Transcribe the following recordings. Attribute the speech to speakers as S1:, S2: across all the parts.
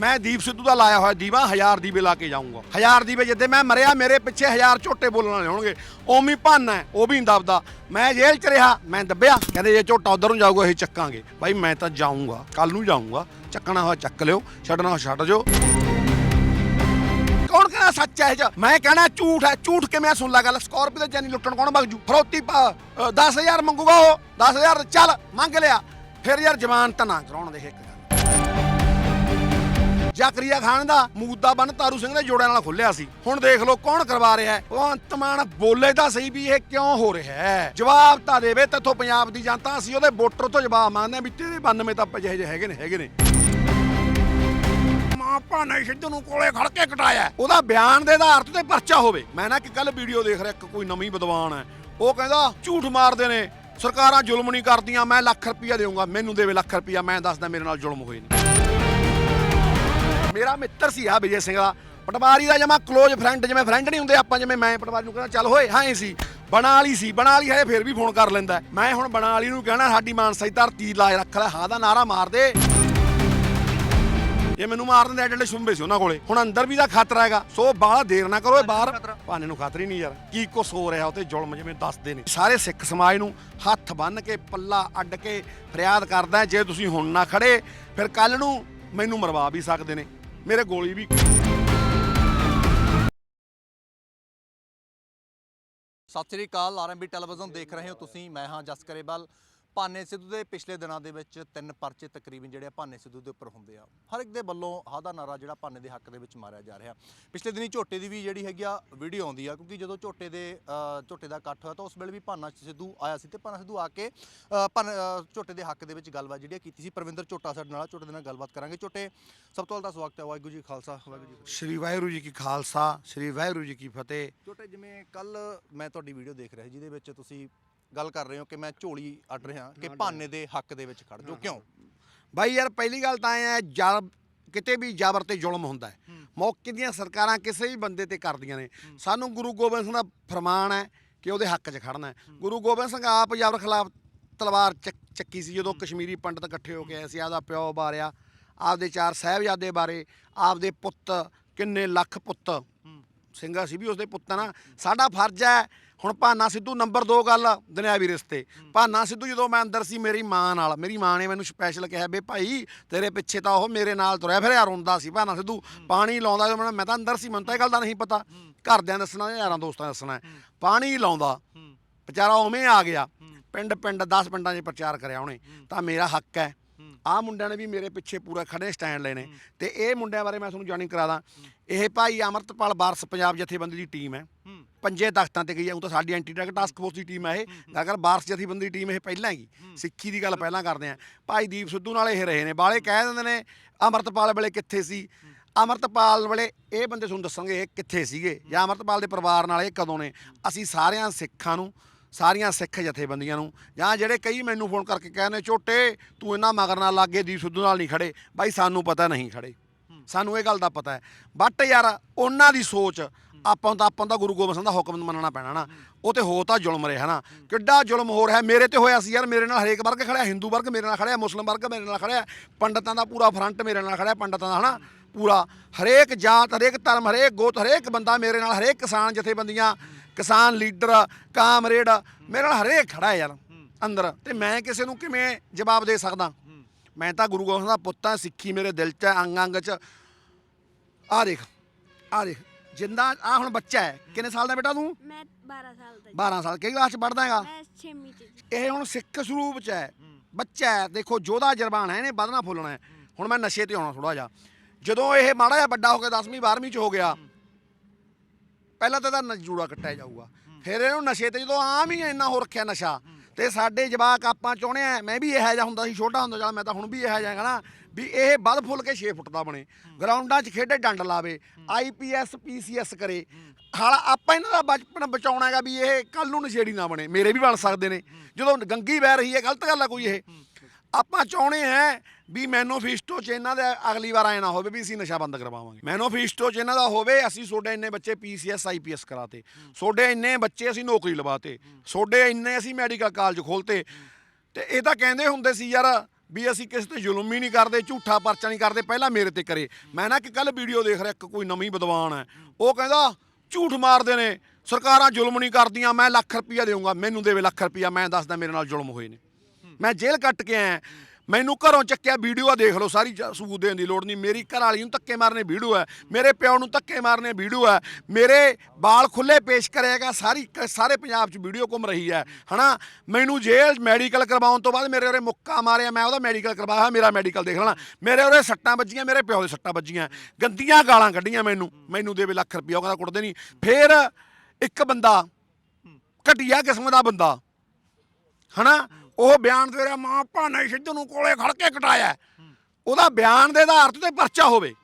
S1: ਮੈਂ ਦੀਪ ਸਿੱਧੂ ਦਾ ਲਾਇਆ ਹੋਇਆ ਦੀਵਾ, ਹਜ਼ਾਰ ਦੀਵੇ ਲਾ ਕੇ ਜਾਊਂਗਾ। ਹਜ਼ਾਰ ਦੀਵੇ ਜਿੱਦੇ ਮੈਂ ਮਰਿਆ, ਮੇਰੇ ਪਿੱਛੇ ਹਜ਼ਾਰ ਝੋਟੇ ਬੋਲਣ ਵਾਲੇ ਹੋਣਗੇ। ਓਮੀ ਭਾਨਾ ਉਹ ਵੀ ਦਬਦਾ ਮੈਂ ਜੇਲ੍ਹ ਚ ਰਿਹਾ, ਮੈਂ ਦੱਬਿਆ, ਕਹਿੰਦੇ ਜੇ ਝੋਟਾ ਉਧਰ ਨੂੰ ਜਾਊਗਾ, ਅਸੀਂ ਚੱਕਾਂਗੇ। ਭਾਈ ਮੈਂ ਤਾਂ ਜਾਊਂਗਾ ਕੱਲ ਨੂੰ ਜਾਊਂਗਾ। ਚੱਕਣਾ ਹੋਇਆ ਚੱਕ ਲਿਓ, ਛੱਡਣਾ ਹੋਇਆ ਛੱਡ ਜਾਓ। ਕੌਣ ਕਹਿੰਦਾ ਸੱਚ ਹੈ ਇਹ ਮੈਂ ਕਹਿਣਾ ਝੂਠ ਹੈ, ਝੂਠ ਕਿਵੇਂ ਸੁਣ ਲਾ ਗੱਲ। ਸਕੋਰਪੀਓ ਤੇ ਜਾਨੀ ਲੁੱਟਣ ਕੌਣ ਬਗਜੂ ਜੂ? ਫਰੋਤੀ 10000 ਮੰਗੂਗਾ ਉਹ 10000 ਚੱਲ, ਮੰਗ ਲਿਆ। ਫਿਰ ਯਾਰ ਜ਼ਮਾਨਤ ਨਾ ਕਰਾਉਣ ਦੇ ਇੱਕ। ਜਾਕਰੀਆ ਖਾਨ ਦਾ ਮੂਦਾ ਬੰਨ ਤਾਰੂ ਸਿੰਘ ਦੇ ਜੋੜਿਆਂ ਨਾਲ ਖੁੱਲਿਆ ਸੀ। ਹੁਣ ਦੇਖ ਲਓ ਕੌਣ ਕਰਵਾ ਰਿਹਾ ਹੈ। ਉਹ ਅੰਤਮਾਨ ਬੋਲੇ ਤਾਂ ਸਹੀ ਵੀ ਇਹ ਕਿਉਂ ਹੋ ਰਿਹਾ ਹੈ? ਜਵਾਬ ਤਾਂ ਦੇਵੇ ਤੇਥੋਂ ਪੰਜਾਬ ਦੀ ਜਨਤਾ, ਅਸੀਂ ਉਹਦੇ ਵੋਟਰ ਤੋਂ ਜਵਾਬ ਮੰਗਦੇ ਹਾਂ ਵੀ ਤੇਰੇ 92 ਤਾਂ ਜਿਹੇ ਜਿਹੇ ਹੈਗੇ ਨੇ ਹੈਗੇ ਨੇ। ਮਾਂ ਭਾਨਾ ਸਿੱਧੂ ਨੂੰ ਕੋਲੇ ਖੜ ਕੇ ਕਟਾਇਆ ਉਹਦਾ ਬਿਆਨ ਦੇ ਆਧਾਰ ਤੇ ਪਰਚਾ ਹੋਵੇ। ਮੈਂ ਨਾ ਇੱਕ ਕੱਲ ਵੀਡੀਓ ਦੇਖ ਰਿਹਾ, ਇੱਕ ਕੋਈ ਨਵੀਂ ਵਿਦਵਾਨ ਹੈ। ਉਹ ਕਹਿੰਦਾ, ਝੂਠ ਮਾਰਦੇ ਨੇ। ਸਰਕਾਰਾਂ ਜ਼ੁਲਮ ਨਹੀਂ ਕਰਦੀਆਂ, ਮੈਂ ਲੱਖ ਰੁਪਈਆ ਦੇਵਾਂਗਾ ਮੈਨੂੰ ਦੇਵੇ ਲੱਖ ਰੁਪਈਆ, ਮੈਂ ਦੱਸਦਾ ਮੇਰੇ ਨਾਲ ਜ਼ੁਲਮ ਹੋਏ ਨੇ। ਮੇਰਾ ਮਿੱਤਰ ਸੀ ਆ ਵਿਜੇ ਸਿੰਘ ਦਾ। ਪਟਵਾਰੀ ਦਾ ਜਮਾ ক্লোਜ਼ ਫਰੈਂਡ ਜਿਵੇਂ ਫਰੈਂਡ ਨਹੀਂ ਹੁੰਦੇ ਆਪਾਂ, ਜਿਵੇਂ ਮੈਂ ਪਟਵਾਰੀ ਨੂੰ ਕਹਿੰਦਾ, ਚੱਲ ਹੋਏ, ਹਾਂ ਹੀ ਸੀ। ਬਣਾ ਵਾਲੀ ਸੀ ਬਣਾ ਵਾਲੀ ਹੈ ਵੀ ਫੋਨ ਕਰ ਲੈਂਦਾ। ਮੈਂ ਹੁਣ ਬਣਾਲੀ ਨੂੰ ਕਹਿਣਾ, ਸਾਡੀ ਮਾਨਸਾ ਦੀ ਧਰਤੀ ਲਾਜ ਰੱਖ ਲੈ ਹਾਂ ਦਾ ਨਾਰਾ ਮਾਰ ਦੇ। ਇਹ ਮੈਨੂੰ ਮਾਰ ਦਿੰਦੇ ਐਡੇ ਐਡੇ ਸੁੰਬੇ ਸੀ ਉਹਨਾਂ ਕੋਲੇ। ਹੁਣ ਅੰਦਰ ਵੀ ਦਾ ਖਤਰਾ ਹੈਗਾ, ਸੋ ਬਾਹਲਾ ਦੇਰ ਨਾ ਕਰੋ ਇਹ ਬਾਹਰ। ਭਾਨੇ ਨੂੰ ਖਤਰਾ ਹੀ ਨਹੀਂ ਯਾਰ, ਕੀ ਕੁਛ ਹੋ ਰਿਹਾ ਉਤੇ ਜ਼ੁਲਮ ਜਿਵੇਂ ਦੱਸਦੇ ਨੇ। ਸਾਰੇ ਸਿੱਖ ਸਮਾਜ ਨੂੰ ਹੱਥ ਬੰਨ ਕੇ, ਪੱਲਾ ਅੱਡ ਕੇ ਫਰਿਆਦ ਕਰਦਾ, ਜੇ ਤੁਸੀਂ ਹੁਣ ਨਾ ਖੜੇ, ਫਿਰ ਕੱਲ ਨੂੰ ਮੈਨੂੰ ਮਰਵਾ ਵੀ ਸਕਦੇ ਨੇ। ਮੇਰੇ ਗੋਲੀ ਵੀ
S2: ਸਤਿ ਸ੍ਰੀ ਅਕਾਲ ਆਰਐਮਬੀ ਟੈਲੀਵਿਜ਼ਨ ਦੇਖ ਰਹੇ ਹੋ ਤੁਸੀਂ। ਮੈਂ ਹਾਂ ਜਸ ਭਾਨੇ ਸਿੱਧੂ ਦੇ ਪਿਛਲੇ ਦਿਨਾਂ ਦੇ ਵਿੱਚ ਤਿੰਨ ਪਰਚੇ ਤਕਰੀਬਨ ਜਿਹੜੇ ਆ ਭਾਨੇ ਸਿੱਧੂ ਦੇ ਉੱਪਰ ਹੁੰਦੇ ਆ। ਹਰ ਇੱਕ ਦੇ ਵੱਲੋਂ ਆਹ ਨਾਰਾ ਜਿਹੜਾ ਭਾਨੇ ਦੇ ਹੱਕ ਦੇ ਵਿੱਚ ਮਾਰਿਆ ਜਾ ਰਿਹਾ। ਪਿਛਲੇ ਦਿਨੀ ਝੋਟੇ ਦੀ ਵੀ ਜਿਹੜੀ ਹੈਗੀ ਆ ਵੀਡੀਓ ਆਉਂਦੀ ਆ ਕਿਉਂਕਿ ਜਦੋਂ ਝੋਟੇ ਦੇ ਝੋਟੇ ਦਾ ਇਕੱਠ ਹੋਇਆ ਤਾਂ ਉਸ ਵੇਲੇ ਵੀ ਭਾਨਾ ਸਿੱਧੂ ਆਇਆ ਸੀ ਤੇ ਭਾਨਾ ਸਿੱਧੂ ਆ ਕੇ ਝੋਟੇ ਦੇ ਹੱਕ ਦੇ ਵਿੱਚ ਗੱਲਬਾਤ ਜਿਹੜੀ ਕੀਤੀ ਸੀ। ਪ੍ਰਵਿੰਦਰ ਝੋਟਾ ਸਾਡੇ ਨਾਲ ਝੋਟੇ ਦੇ ਨਾਲ ਗੱਲਬਾਤ ਕਰਾਂਗੇ। ਝੋਟੇ ਸਭ ਤੋਂ ਪਹਿਲਾਂ ਸਵਾਗਤ ਹੈ। ਵਾਹਿਗੁਰੂ ਜੀ ਖਾਲਸਾ ਵਾਹਿਗੁਰੂ ਜੀ
S1: ਸ਼੍ਰੀ ਵਾਹਿਗੁਰੂ ਜੀ ਕੀ ਖਾਲਸਾ ਸ਼੍ਰੀ ਵਾਹਿਗੁਰੂ ਜੀ ਕੀ ਫਤਿਹ।
S2: ਛੋਟੇ ਜਿਵੇਂ ਕੱਲ ਮੈਂ ਤੁਹਾਡੀ ਵੀਡੀਓ ਦੇਖ ਰਿਹਾ ਸੀ ਜਿਹਦੇ ਵਿੱਚ ਤੁਸੀਂ ਗੱਲ ਕਰ ਰਹੇ ਹੋ ਕਿ ਮੈਂ ਝੋਲੀ ਅੱਡ ਰਿਹਾ ਕਿ ਭਾਨੇ ਦੇ ਹੱਕ ਦੇ ਵਿੱਚ ਖੜ ਜਾਓ। ਕਿਉਂ?
S1: ਬਾਈ ਯਾਰ ਪਹਿਲੀ ਗੱਲ ਤਾਂ ਇਹ ਹੈ ਜਰ ਕਿਤੇ ਵੀ ਜ਼ਬਰ ਤੇ ਜ਼ੁਲਮ ਹੁੰਦਾ ਹੈ। ਮੌਕੇ ਦੀਆਂ ਸਰਕਾਰਾਂ ਕਿਸੇ ਵੀ ਬੰਦੇ ਤੇ ਕਰਦੀਆਂ ਨੇ। ਸਾਨੂੰ ਗੁਰੂ ਗੋਬਿੰਦ ਸਿੰਘ ਦਾ ਫਰਮਾਨ ਹੈ ਕਿ ਉਹਦੇ ਹੱਕ 'ਚ ਖੜਨਾ ਹੈ। ਗੁਰੂ ਗੋਬਿੰਦ ਸਿੰਘ ਆਪ ਜ਼ਬਰ ਖਿਲਾਫ ਤਲਵਾਰ ਚੱਕ- ਸੀ ਜਦੋਂ ਕਸ਼ਮੀਰੀ ਪੰਡਤ ਇਕੱਠੇ ਹੋ ਕੇ ਆਏ ਸੀ ਆਪਦਾ ਪਿਓ ਬਾਰਿਆ ਆਪਦੇ ਚਾਰ ਸਾਹਿਬਜ਼ਾਦੇ ਬਾਰੇ ਆਪਦੇ ਪੁੱਤ ਕਿੰਨੇ ਲੱਖ ਪੁੱਤ ਸਿੰਘਾ ਸੀ ਵੀ ਉਸਦੇ ਪੁੱਤਾਂ ਨਾ ਸਾਡਾ ਫਰਜ਼ ਹੈ, ਹੁਣ ਭਾਨਾ ਸਿੱਧੂ ਨੰਬਰ 2 ਗੱਲ ਦੁਨਿਆਵੀ ਰਿਸ਼ਤੇ। ਭਾਨਾ ਸਿੱਧੂ ਜਦੋਂ ਮੈਂ ਅੰਦਰ ਸੀ ਮੇਰੀ ਮਾਂ ਨਾਲ, ਮੇਰੀ ਮਾਂ ਨੇ ਮੈਨੂੰ ਸਪੈਸ਼ਲ ਕਿਹਾ ਬੇ ਭਾਈ ਤੇਰੇ ਪਿੱਛੇ ਤਾਂ ਉਹ ਮੇਰੇ ਨਾਲ ਤੁਰਿਆ ਫਿਰਿਆ ਰੋਂਦਾ ਸੀ ਭਾਨਾ ਸਿੱਧੂ। ਪਾਣੀ ਲਾਉਂਦਾ ਜਦੋਂ ਮੈਂ- ਮੈਂ ਤਾਂ ਅੰਦਰ ਸੀ, ਮੈਨੂੰ ਤਾਂ ਇਹ ਗੱਲ ਦਾ ਨਹੀਂ ਪਤਾ। ਘਰਦਿਆਂ ਦੱਸਣਾ, ਯਾਰਾਂ ਦੋਸਤਾਂ ਦੱਸਣਾ। ਪਾਣੀ ਲਾਉਂਦਾ, ਵਿਚਾਰਾ ਉਵੇਂ ਆ ਗਿਆ। ਪਿੰਡ ਪਿੰਡ 10 ਪਿੰਡਾਂ 'ਚ ਪ੍ਰਚਾਰ ਕਰਿਆ ਉਹਨੇ। ਤਾਂ ਮੇਰਾ ਹੱਕ ਹੈ ਆਹ ਮੁੰਡਿਆਂ ਨੇ ਵੀ ਮੇਰੇ ਪਿੱਛੇ ਪੂਰਾ ਖੜੇ ਸਟੈਂਡ ਲੈਣੇ। ਤੇ ਇਹ ਮੁੰਡਿਆਂ ਬਾਰੇ ਮੈਂ ਤੁਹਾਨੂੰ ਜਾਣਿੰਗ ਕਰਾ ਦਾਂ ਇਹ ਭਾਈ ਅਮਰਤਪਾਲ ਬਾਰਸ ਪੰਜਾਬ ਜਥੇਬੰਦੀ ਦੀ ਟੀਮ ਹੈ। ਪੰਜੇ ਤਖਤਾਂ ਤੇ ਗਈ ਹੈ ਉਹ ਤਾਂ ਸਾਡੀ ਐਂਟੀ ਡਰਗ ਟਾਸਕ ਫੋਰਸ ਦੀ ਟੀਮ ਹੈ ਇਹ। ਅਗਰ ਬਾਰਸ ਜਥੇਬੰਦੀ ਦੀ ਟੀਮ ਇਹ ਪਹਿਲਾਂ ਹੈਗੀ ਸਿੱਖੀ ਦੀ ਗੱਲ ਪਹਿਲਾਂ ਕਰਦੇ ਆ। ਭਾਈ ਦੀਪ ਸਿੱਧੂ ਨਾਲ ਇਹ ਰਹੇ ਨੇ ਬਾਲੇ ਕਹਿ ਦਿੰਦੇ ਨੇ ਅਮਰਤਪਾਲ ਵੇਲੇ ਕਿੱਥੇ ਸੀ? ਅਮਰਤਪਾਲ ਵੇਲੇ ਇਹ ਬੰਦੇ ਤੁਹਾਨੂੰ ਦੱਸਣਗੇ ਇਹ ਕਿੱਥੇ ਸੀਗੇ? ਜਾਂ ਅਮਰਤਪਾਲ ਦੇ ਪਰਿਵਾਰ ਨਾਲ ਇਹ ਕਦੋਂ ਨੇ? ਅਸੀਂ ਸਾਰਿਆਂ ਸਿੱਖਾਂ ਨੂੰ ਸਾਰੀਆਂ ਸਿੱਖ ਜਥੇਬੰਦੀਆਂ ਨੂੰ ਜਾਂ ਜਿਹੜੇ ਕਈ ਮੈਨੂੰ ਫੋਨ ਕਰਕੇ ਕਹਿੰਦੇ ਝੋਟੇ ਤੂੰ ਇਹਨਾਂ ਮਗਰ ਨਾਲ ਲੱਗੇ ਦੀਪ ਸਿੱਧੂ ਨਾਲ ਨਹੀਂ ਖੜੇ। ਬਾਈ ਸਾਨੂੰ ਪਤਾ ਨਹੀਂ ਖੜੇ। ਸਾਨੂੰ ਇਹ ਗੱਲ ਦਾ ਪਤਾ ਹੈ। ਬਟ ਯਾਰ ਉਹਨਾਂ ਦੀ ਸੋਚ ਆਪਾਂ ਤਾਂ ਆਪਾਂ ਤਾਂ ਗੁਰੂ ਗੋਬਿੰਦ ਸਿੰਘ ਦਾ ਹੁਕਮ ਮੰਨਣਾ ਪੈਣਾ ਨਾ। ਉਹ ਤੇ ਹੋ ਤਾਂ ਜ਼ੁਲਮ ਰਿਹਾ ਨਾ। ਕਿੱਡਾ ਜ਼ੁਲਮ ਹੋ। ਰਿਹਾ ਮੇਰੇ ਤੇ ਹੋਇਆ ਸੀ ਯਾਰ ਮੇਰੇ ਨਾਲ ਹਰੇਕ ਵਰਗ ਖੜਿਆ ਹਿੰਦੂ ਵਰਗ ਮੇਰੇ ਨਾਲ ਖੜਿਆ ਮੁਸਲਮ ਵਰਗ ਮੇਰੇ ਨਾਲ ਖੜਿਆ ਪੰਡਤਾਂ ਦਾ ਪੂਰਾ ਫਰੰਟ ਮੇਰੇ ਨਾਲ ਖੜਿਆ ਪੰਡਤਾਂ ਦਾ ਹਨਾ? ਪੂਰਾ। ਹਰੇਕ ਜਾਤ ਹਰੇਕ ਧਰਮ ਹਰੇਕ ਗੋਤ ਹਰੇਕ ਬੰਦਾ ਮੇਰੇ ਨਾਲ ਹਰੇਕ ਕਿਸਾਨ ਜਥੇਬੰਦੀਆਂ ਕਿਸਾਨ ਲੀਡਰ ਕਾਮਰੇਡ ਮੇਰੇ ਨਾਲ ਹਰੇਕ ਖੜਾ ਹੈ ਯਾਰ ਅੰਦਰ। ਤੇ ਮੈਂ ਕਿਸੇ ਨੂੰ ਕਿਵੇਂ ਜਵਾਬ ਦੇ ਸਕਦਾ? ਮੈਂ ਤਾਂ ਗੁਰੂ ਗੋਬਿੰਦ ਸਿੰਘ ਦਾ ਪੁੱਤ ਹਾਂ ਸਿੱਖੀ ਮੇਰੇ ਦਿਲ 'ਚ ਅੰਗ ਅੰਗ 'ਚ। ਆ ਦੇਖ ਆ ਦੇਖ ਜਿੰਦਾ ਆ ਹੁਣ ਬੱਚਾ ਹੈ। ਕਿੰਨੇ ਸਾਲ ਦਾ ਬੇਟਾ ਤੂੰ?
S3: ਮੈਂ 12 ਸਾਲ ਦਾ ਜੀ।
S1: 12 ਸਾਲ ਕਿਹੜੀ ਕਲਾਸ 'ਚ ਪੜਦਾ ਹੈਗਾ?
S3: ਮੈਂ 6ਵੀਂ ਚ।
S1: ਇਹ ਹੁਣ ਸਿੱਖ ਸਰੂਪ 'ਚ ਹੈ। ਬੱਚਾ ਹੈ ਦੇਖੋ ਜੋਧਾ ਜਰਬਾਨ ਹੈ ਇਹਨੇ ਵਧਣਾ ਫੁੱਲਣਾ ਹੈ। ਹੁਣ ਮੈਂ ਨਸ਼ੇ ਤੇ ਆਉਣਾ ਥੋੜਾ ਜਿਹਾ। ਜਦੋਂ ਇਹ ਮਾੜਾ ਜਿਹਾ ਵੱਡਾ ਹੋ ਕੇ 10ਵੀਂ 12ਵੀਂ 'ਚ ਹੋ ਗਿਆ ਪਹਿਲਾਂ ਤਾਂ ਇਹਦਾ ਜੂੜਾ ਕੱਟਿਆ ਜਾਊਗਾ। ਫਿਰ ਇਹਨੂੰ ਨਸ਼ੇ ਤੇ ਜਦੋਂ ਆਮ ਹੀ ਇੰਨਾ ਹੋ ਰੱਖਿਆ ਨਸ਼ਾ ਤੇ ਸਾਡੇ ਜਵਾਕ ਆਪਾਂ ਚਾਹੁੰਦੇ ਆ ਮੈਂ ਵੀ ਇਹੋ ਜਿਹਾ ਹੁੰਦਾ ਸੀ ਛੋਟਾ ਹੁੰਦਾ ਚੱਲ ਮੈਂ ਤਾਂ ਹੁਣ ਵੀ ਇਹੋ ਜਿਹਾ ਹੈਗਾ ਨਾ ਵੀ ਇਹ ਵੱਧ ਫੁੱਲ ਕੇ 6 ਫੁੱਟ ਦਾ ਬਣੇ। ਗਰਾਊਂਡਾਂ 'ਚ ਖੇਡੇ ਡੰਡ ਲਾਵੇ ਆਈਪੀਐਸ ਪੀਸੀਐਸ ਕਰੇ। ਹਾਲ ਆਪਾਂ ਇਹਨਾਂ ਦਾ ਬਚਪਨ ਬਚਾਉਣਾ ਹੈਗਾ ਵੀ ਇਹ ਕੱਲ ਨੂੰ ਨਸ਼ੇੜੀ ਨਾ ਬਣੇ ਮੇਰੇ ਵੀ ਬਣ ਸਕਦੇ ਨੇ। ਜਦੋਂ ਗੰਗੀ ਵਹਿ ਰਹੀ ਹੈ ਗਲਤ ਗੱਲ ਆ ਕੋਈ ਇਹ। ਆਪਾਂ ਚਾਹੁੰਦੇ ਹੈ ਵੀ ਮੈਨੋਫਿਸਟੋ 'ਚ ਇਹਨਾਂ ਦਾ ਅਗਲੀ ਵਾਰ ਆਏ ਨਾ ਹੋਵੇ ਵੀ ਅਸੀਂ ਨਸ਼ਾ ਬੰਦ ਕਰਵਾਵਾਂਗੇ। ਮੈਨੋਫਿਸਟੋ 'ਚ ਇਹਨਾਂ ਦਾ ਹੋਵੇ, ਅਸੀਂ ਤੁਹਾਡੇ ਇੰਨੇ ਬੱਚੇ ਪੀਸੀਐਸ ਆਈਪੀਐਸ ਕਰਾਤੇ। ਤੁਹਾਡੇ ਇੰਨੇ ਬੱਚੇ ਅਸੀਂ ਨੌਕਰੀ ਲਵਾਤੇ। ਤੁਹਾਡੇ ਇੰਨੇ ਅਸੀਂ ਮੈਡੀਕਲ ਕਾਲਜ ਖੋਲਤੇ। ਤੇ ਇਹ ਤਾਂ ਕਹਿੰਦੇ ਹੁੰਦੇ ਸੀ ਯਾਰ ਵੀ ਅਸੀਂ ਕਿਸੇ ਤੇ ਜ਼ੁਲਮ ਹੀ ਨਹੀਂ ਕਰਦੇ, ਝੂਠਾ ਪਰਚਾ ਨਹੀਂ ਕਰਦੇ, ਪਹਿਲਾਂ ਮੇਰੇ ਤੇ ਕਰੇ। ਮੈਂ ਨਾ ਕਿ ਕੱਲ ਵੀਡੀਓ ਦੇਖ ਰਿਹਾ, ਇੱਕ ਕੋਈ ਨਵੀਂ ਵਿਦਵਾਨ ਹੈ। ਉਹ ਕਹਿੰਦਾ, ਝੂਠ ਮਾਰਦੇ ਨੇ, ਸਰਕਾਰਾਂ ਜ਼ੁਲਮ ਨਹੀਂ ਕਰਦੀਆਂ, ਮੈਂ ਲੱਖ ਰੁਪਈਆ ਦੇਊਂਗਾ, ਮੈਨੂੰ ਦੇਵੇ ਲੱਖ ਰੁਪਈਆ, ਮੈਂ ਦੱਸਦਾ ਮੇਰੇ ਨਾਲ ਜ਼ੁਲਮ ਹੋਏ ਨੇ। ਮੈਂ ਜੇਲ੍ਹ ਕੱਟ ਕੇ ਆਇਆ। ਮੈਨੂੰ ਘਰੋਂ ਚੱਕਿਆ ਵੀਡੀਓ ਆ, ਦੇਖ ਲਓ, ਸਾਰੀ ਸਬੂਤ ਦੇਣ ਦੀ ਲੋੜ ਨਹੀਂ। ਮੇਰੀ ਘਰ ਵਾਲੀ ਨੂੰ ਧੱਕੇ ਮਾਰਨੇ ਵੀਡੀਓ ਹੈ ਮੇਰੇ ਪਿਓ ਨੂੰ ਧੱਕੇ ਮਾਰਨੇ ਵੀਡੀਓ ਹੈ ਮੇਰੇ ਬਾਲ ਖੁੱਲੇ ਪੇਸ਼ ਕਰੇਗਾ ਸਾਰੀ ਕ- ਸਾਰੇ ਪੰਜਾਬ 'ਚ ਵੀਡੀਓ ਘੁੰਮ ਰਹੀ ਹੈ, ਹਨਾ? ਮੈਨੂੰ ਜੇਲ੍ਹ ਮੈਡੀਕਲ ਕਰਵਾਉਣ ਤੋਂ ਬਾਅਦ ਮੇਰੇ ਉਰੇ ਮੁੱਕਾ ਮਾਰਿਆ, ਮੈਂ ਉਹਦਾ ਮੈਡੀਕਲ ਕਰਵਾਇਆ ਮੇਰਾ ਮੈਡੀਕਲ ਦੇਖ ਲੈਣਾ। ਮੇਰੇ ਉਰੇ ਸੱਟਾਂ ਵੱਜੀਆਂ, ਮੇਰੇ ਪਿਓ ਦੇ ਸੱਟਾਂ ਵੱਜੀਆਂ, ਗੰਦੀਆਂ ਗਾਲਾਂ ਕੱਢੀਆਂ ਮੈਨੂੰ। ਮੈਨੂੰ ਦੇਵੇ ਲੱਖ ਰੁਪਈਆ ਉਹ ਕਹਿੰਦਾ ਕੁੱਟਦੇ ਨਹੀਂ ਫੇਰ ਇੱਕ ਬੰਦਾ, ਘਟੀਆ ਕਿਸਮ ਦਾ ਬੰਦਾ, ਹਨਾ? ਉਹ ਬਿਆਨ ਦੇ ਮਾਂ ਭਾਨਾ ਸਿੱਧੂ ਨੂੰ ਕੋਲੇ ਖੜ ਕੇ ਕਟਾਇਆ। ਉਹਦਾ ਬਿਆਨ ਦੇ ਆਧਾਰ ਤੇ ਪਰਚਾ ਹੋਵੇ।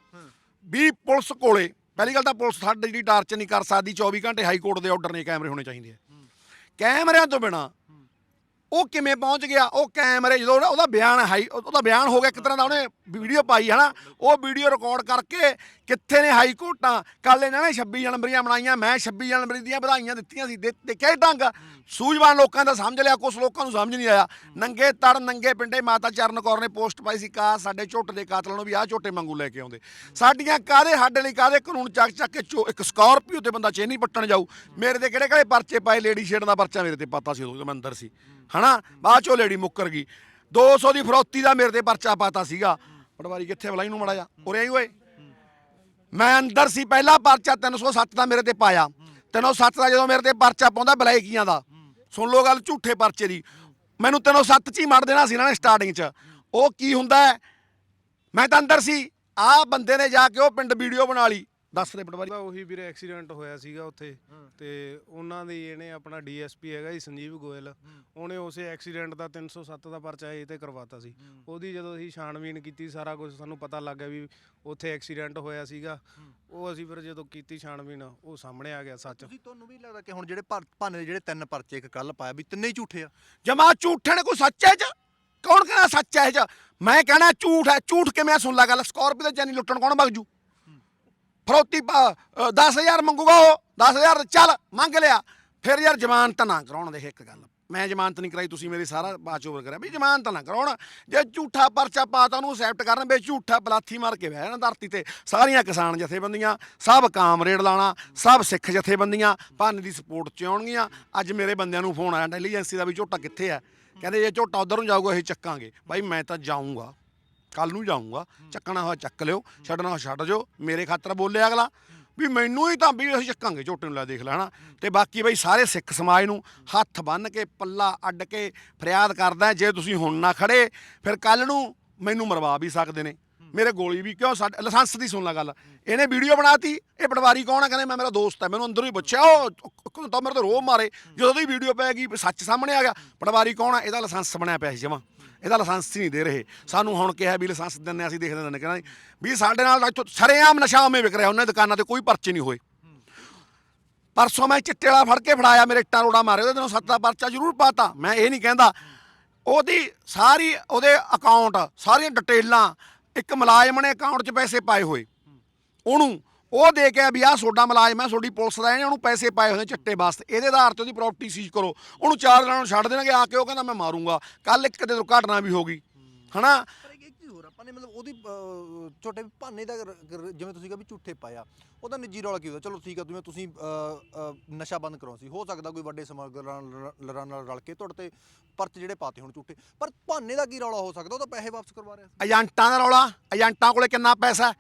S1: ਵੀ ਪੁਲਿਸ ਕੋਲੇ, ਪਹਿਲੀ ਗੱਲ ਤਾਂ ਪੁਲਿਸ ਸਾਡੇ ਜਿਹੜੀ ਟਾਰਚ ਨਹੀਂ ਕਰ ਸਕਦੀ 24 ਘੰਟੇ ਹਾਈ ਕੋਰਟ ਦੇ ਆਰਡਰ ਨੇ ਕੈਮਰੇ ਹੋਣੇ ਚਾਹੀਦੇ ਆ। ਕੈਮਰਿਆਂ ਤੋਂ ਬਿਨਾ ਉਹ ਕਿਵੇਂ ਪਹੁੰਚ ਗਿਆ? ਉਹ ਕੈਮਰੇ ਜਦੋਂ ਉਹਦਾ- ਬਿਆਨ ਹਾਈ, ਉਹਦਾ ਬਿਆਨ ਹੋ ਗਿਆ ਇੱਕ ਤਰ੍ਹਾਂ ਦਾ, ਉਹਨੇ ਵੀਡੀਓ ਪਾਈ ਹੈ ਉਹ ਵੀਡੀਓ ਰਿਕਾਰਡ ਕਰਕੇ ਕਿੱਥੇ ਨੇ ਹਾਈ ਕੋਰਟਾਂ? ਕੱਲ ਇਹਨਾਂ ਨੇ 26 ਜਨਵਰੀਆਂ ਬਣਾਈਆਂ ਮੈਂ 26 ਜਨਵਰੀ ਦੀਆਂ ਵਧਾਈਆਂ ਦਿੱਤੀਆਂ ਸੀ ਦੇਖਿਆ ਢੰਗ? ਸੂਝਵਾਨ ਲੋਕਾਂ ਦਾ ਸਮਝ ਲਿਆ ਕੁਝ ਲੋਕਾਂ ਨੂੰ ਸਮਝ ਨਹੀਂ ਆਇਆ। ਨੰਗੇ ਤੜ, ਨੰਗੇ ਪਿੰਡੇ, ਮਾਤਾ ਚਰਨ ਕੌਰ ਨੇ ਪੋਸਟ ਪਾਈ ਸੀ, ਕਾ ਸਾਡੇ ਝੋਟੇ ਦੇ ਕਾਤਲਾਂ ਨੂੰ ਵੀ ਆਹ ਝੋਟੇ ਵਾਂਗੂ ਲੈ ਕੇ ਆਉਂਦੇ। ਸਾਡੀਆਂ ਕਾਦੇ ਸਾਡੇ ਲਈ ਕਾਦੇ ਕਾਨੂੰਨ ਚੱਕ ਚੱਕ ਕੇ ਚੋ- ਇੱਕ ਸਕਾਰਪੀਓ ਤੇ ਬੰਦਾ ਚੇਨੀ ਪੱਟਣ ਜਾਊ। ਮੇਰੇ ਤੇ ਕਿਹੜੇ ਕਿਹੜੇ ਪਰਚੇ ਪਾਏ, ਲੇਡੀ ਸ਼ੇਡ ਦਾ ਪਰਚਾ ਮੇਰੇ ਤੇ ਪਾਤਾ ਸੀ ਉਦੋਂ ਮੈਂ ਅੰਦਰ ਸੀ। ਹਨਾ? ਬਾਅਦ ਚੋਂ ਲੇਡੀ ਮੁੱਕਰ ਗਈ। 200 ਦੀ ਫਰੋਤੀ ਦਾ ਮੇਰੇ ਤੇ ਪਰਚਾ ਪਾਤਾ ਸੀਗਾ। ਪਟਵਾਰੀ ਕਿੱਥੇ ਬਲਾਈ ਨੂੰ ਮੜਾ ਜਾ ਉਰੇ ਆਈ ਓਏ। ਮੈਂ ਅੰਦਰ ਸੀ, ਪਹਿਲਾ ਪਰਚਾ 307 ਦਾ ਮੇਰੇ ਤੇ ਪਾਇਆ। 307 ਦਾ ਜਦੋਂ ਮੇਰੇ ਤੇ ਪਰਚਾ ਪਾਉਂਦਾ, ਬਲੈਕੀਆਂ ਦਾ। ਸੁਣ ਲਓ ਗੱਲ ਝੂਠੇ ਪਰਚੇ ਦੀ। ਮੈਨੂੰ 307 ਚ ਹੀ ਮੜ ਦੇਣਾ ਸੀ ਇਹਨਾਂ ਨੇ ਸਟਾਰਟਿੰਗ ਚ। ਉਹ ਕੀ ਹੁੰਦਾ ਹੈ? ਮੈਂ ਤਾਂ ਅੰਦਰ ਸੀ। ਆਹ ਬੰਦੇ ਨੇ ਜਾ ਕੇ ਉਹ ਪਿੰਡ ਵੀਡੀਓ ਬਣਾ ਲਈ। ਦੱਸ ਦੇ ਪਟਵਾਰੀ
S4: ਉਹੀ ਵੀਰੇ ਐਕਸੀਡੈਂਟ ਹੋਇਆ ਸੀਗਾ ਉੱਥੇ ਤੇ ਉਹਨਾਂ ਦੀ ਇਹਨੇ ਆਪਣਾ ਡੀਐਸਪੀ ਹੈਗਾ ਜੀ ਸੰਜੀਵ ਗੋਇਲ। ਉਹਨੇ ਉਸੇ ਐਕਸੀਡੈਂਟ ਦਾ 307 ਦਾ ਪਰਚਾ ਇਹ ਤੇ ਕਰਵਾਤਾ ਸੀ। ਉਹਦੀ ਜਦੋਂ ਅਸੀਂ ਛਾਣਬੀਨ ਕੀਤੀ ਸਾਰਾ ਕੁਝ ਸਾਨੂੰ ਪਤਾ ਲੱਗ ਗਿਆ ਵੀ ਉੱਥੇ ਐਕਸੀਡੈਂਟ ਹੋਇਆ ਸੀਗਾ। ਉਹ ਅਸੀਂ ਫਿਰ ਜਦੋਂ ਕੀਤੀ ਛਾਣਬੀਨ ਉਹ ਸਾਹਮਣੇ ਆ ਗਿਆ ਸੱਚ।
S2: ਤੁਸੀਂ ਤੁਹਾਨੂੰ ਵੀ ਲੱਗਦਾ ਕਿ ਹੁਣ ਜਿਹੜੇ ਭਾਨੇ ਦੇ ਜਿਹੜੇ ਤਿੰਨ ਪਰਚੇ ਇੱਕ ਕੱਲ ਪਾਇਆ ਵੀ ਤਿੰਨੇ ਹੀ ਝੂਠੇ ਆ?
S1: ਜਮਾ ਝੂਠੇ ਨੇ ਕੋਈ ਸੱਚ ਚ? ਕੌਣ ਕਹਿੰਦਾ ਸੱਚ ਹੈ ਇਹ ਚ? ਮੈਂ ਕਹਿਣਾ ਝੂਠ ਹੈ ਝੂਠ ਕਿਵੇਂ ਆ? ਸੁਣ ਲੈ ਗੱਲ ਸਕਾਰਪੀਓ ਤੇ ਜਾਨੀ ਲੁੱਟਣ ਕੌਣ ਵਗ ਜੂ? ਫਰੋਤੀ 10000 ਮੰਗੂਗਾ ਉਹ 10000 ਚੱਲ, ਮੰਗ ਲਿਆ। ਫਿਰ ਯਾਰ ਜ਼ਮਾਨਤ ਨਾ ਕਰਾਉਣ ਦੇਖ ਇੱਕ ਗੱਲ। ਮੈਂ ਜ਼ਮਾਨਤ ਨਹੀਂ ਕਰਾਈ, ਤੁਸੀਂ ਮੇਰੀ ਸਾਰਾ ਬਾਚ ਓਵਰ ਕਰਿਆ। ਵੀ ਜ਼ਮਾਨਤ ਨਾ ਕਰਾਉਣ। ਜੇ ਝੂਠਾ ਪਰਚਾ ਪਾਤਾ ਉਹਨੂੰ ਅਸੈਪਟ ਕਰਨ ਵੀ ਝੂਠਾ ਬਲਾਥੀ ਮਾਰ ਕੇ ਬਹਿ ਜਾਣਾ ਧਰਤੀ ਤੇ। ਸਾਰੀਆਂ ਕਿਸਾਨ ਜਥੇਬੰਦੀਆਂ, ਸਭ ਕਾਮਰੇਡ ਲਾਣਾ ਸਭ ਸਿੱਖ ਜਥੇਬੰਦੀਆਂ ਭਾਨ ਦੀ ਸਪੋਰਟ 'ਚ ਆਉਣਗੀਆਂ। ਅੱਜ ਮੇਰੇ ਬੰਦਿਆਂ ਨੂੰ ਫੋਨ ਆਇਆ ਇੰਟੈਲੀਜੈਂਸੀ ਦਾ ਵੀ ਝੋਟਾ ਕਿੱਥੇ ਆ? ਕਹਿੰਦੇ ਜੇ ਝੋਟਾ ਉਧਰ ਨੂੰ ਜਾਊਗਾ, ਅਸੀਂ ਚੱਕਾਂਗੇ। ਬਾਈ, ਮੈਂ ਤਾਂ ਜਾਊਂਗਾ। ਕੱਲ ਨੂੰ ਜਾਊਂਗਾ ਚੱਕਣਾ ਹੋਇਆ ਚੱਕ ਲਿਓ ਛੱਡਣਾ ਹੋਇਆ ਛੱਡ ਜਾਓ ਮੇਰੇ ਖਾਤਰ ਬੋਲੇ ਅਗਲਾ ਵੀ ਮੈਨੂੰ ਹੀ ਤਾਂ ਵੀ ਅਸੀਂ ਚੱਕਾਂਗੇ ਝੋਟੇ ਨੂੰ ਲੈ ਦੇਖ ਲੈਣਾ ਤੇ ਬਾਕੀ ਬਈ ਸਾਰੇ ਸਿੱਖ ਸਮਾਜ ਨੂੰ ਹੱਥ ਬੰਨ ਕੇ ਪੱਲਾ ਅੱਡ ਕੇ ਫਰਿਆਦ ਕਰਦਾ ਜੇ ਤੁਸੀਂ ਹੁਣ ਨਾ ਖੜੇ ਫਿਰ ਕੱਲ ਨੂੰ ਮੈਨੂੰ ਮਰਵਾ ਵੀ ਸਕਦੇ ਨੇ। ਮੇਰੇ ਗੋਲੀ ਵੀ ਕਿਉਂ ਸਾਡੇ ਲਾਇਸੈਂਸ ਦੀ ਸੁਣ ਲੈ ਗੱਲ। ਇਹਨੇ ਵੀਡੀਓ ਬਣਾਤੀ ਇਹ ਪਟਵਾਰੀ ਕੌਣ ਆ? ਕਹਿੰਦੇ ਮੈਂ ਮੇਰਾ ਦੋਸਤ ਹੈ ਮੈਨੂੰ ਅੰਦਰੋਂ ਹੀ ਪੁੱਛਿਆ ਉਹ ਤਾਂ ਮੇਰੇ ਤੋਂ ਰੋਹ ਮਾਰੇ ਜਦੋਂ ਦੀ ਵੀਡੀਓ ਪੈ ਗਈ ਸੱਚ ਸਾਹਮਣੇ ਆ ਗਿਆ ਪਟਵਾਰੀ ਕੌਣ ਆ? ਇਹਦਾ ਲਾਇਸੈਂਸ ਬਣਿਆ ਪਿਆ ਸੀ ਜਮਾ। ਇਹਦਾ ਲਾਇਸੈਂਸ ਹੀ ਨਹੀਂ ਦੇ ਰਹੇ। ਸਾਨੂੰ ਹੁਣ ਕਿਹਾ ਵੀ ਲਾਇਸੈਂਸ ਦਿੰਨੇ ਅਸੀਂ ਦੇਖਦੇ ਨੇ ਕਹਿੰਦਾ ਵੀ ਸਾਡੇ ਨਾਲ ਇੱਥੋਂ ਸਰੇਆਮ ਨਸ਼ਾ ਉਵੇਂ ਵਿਕ ਰਿਹਾ, ਉਹਨਾਂ ਦੁਕਾਨਾਂ ਤੇ ਕੋਈ ਪਰਚੇ ਨਹੀਂ ਹੋਏ। ਪਰਸੋਂ ਮੈਂ ਚਿੱਟੇ ਵਾਲਾ ਫੜ ਕੇ ਫੜਾਇਆ, ਮੇਰੇ ਇੱਟਾਂ ਰੋੜਾ ਮਾਰੇ, ਉਹਦੇ ਦਿਨੋਂ ਸੱਤਾ ਪਰਚਾ ਜ਼ਰੂਰ ਪਾਤਾ। ਮੈਂ ਇਹ ਨਹੀਂ ਕਹਿੰਦਾ, ਉਹਦੀ ਸਾਰੀ, ਉਹਦੇ ਅਕਾਊਂਟ ਸਾਰੀਆਂ ਡਿਟੇਲਾਂ ਇੱਕ ਮੁਲਾਜ਼ਮ ਨੇ ਅਕਾਊਂਟ 'ਚ ਪੈਸੇ ਪਾਏ ਹੋਏ। ਉਹਨੂੰ ਉਹ ਦੇ ਕੇ ਵੀ ਆਹ ਤੁਹਾਡਾ ਮੁਲਾਜ਼ਮ ਹੈ ਤੁਹਾਡੀ ਪੁਲਿਸ ਦਾ ਇਹਨੇ ਉਹਨੂੰ ਪੈਸੇ ਪਾਏ ਹੋਏ ਨੇ ਚਿੱਟੇ ਵਾਸਤੇ। ਇਹਦੇ ਆਧਾਰ ਤੇ ਉਹਦੀ ਪ੍ਰਾਪਰਟੀ ਸੀਜ਼ ਕਰੋ। ਉਹਨੂੰ ਚਾਰ ਦਿਨਾਂ ਨੂੰ ਛੱਡ ਦੇਣਗੇ ਆ ਕੇ ਉਹ ਕਹਿੰਦਾ ਮੈਂ ਮਾਰੂੰਗਾ। ਕੱਲ ਇੱਕ ਕਿਤੇ ਦੁਰਘਟਨਾ ਵੀ ਹੋ ਗਈ। ਹਨਾ?
S2: ਹੋਰ ਆਪਾਂ ਨੇ ਮਤਲਬ ਉਹਦੀ ਛੋਟੇ ਭਾਨੇ ਦਾ ਜਿਵੇਂ ਤੁਸੀਂ ਕਿਹਾ ਵੀ ਝੂਠੇ ਪਾਇਆ। ਉਹਦਾ ਨਿੱਜੀ ਰੌਲਾ ਕੀ ਹੁੰਦਾ? ਚਲੋ ਠੀਕ ਆ ਜਿਵੇਂ ਤੁਸੀਂ ਨਸ਼ਾ ਬੰਦ ਕਰਾਉਂ ਸੀ। ਹੋ ਸਕਦਾ ਕੋਈ ਵੱਡੇ ਸਮਗਲਰਾਂ ਨਾਲ ਨਾਲ ਰਲ ਕੇ ਤੁਹਾਡੇ ਤੇ ਪਰਚੇ ਜਿਹੜੇ ਪਾਤੇ ਹੁਣ ਝੂਠੇ। ਪਰ ਭਾਨੇ ਦਾ ਕੀ ਰੌਲਾ ਹੋ ਸਕਦਾ? ਉਹ ਤਾਂ ਪੈਸੇ ਵਾਪਸ ਕਰਵਾ ਰਿਹਾ ਸੀ।
S1: ਏਜੰਟਾਂ ਦਾ ਰੌਲਾ? ਏਜੰਟਾਂ ਕੋਲੇ ਕਿੰਨਾ ਪੈਸਾ?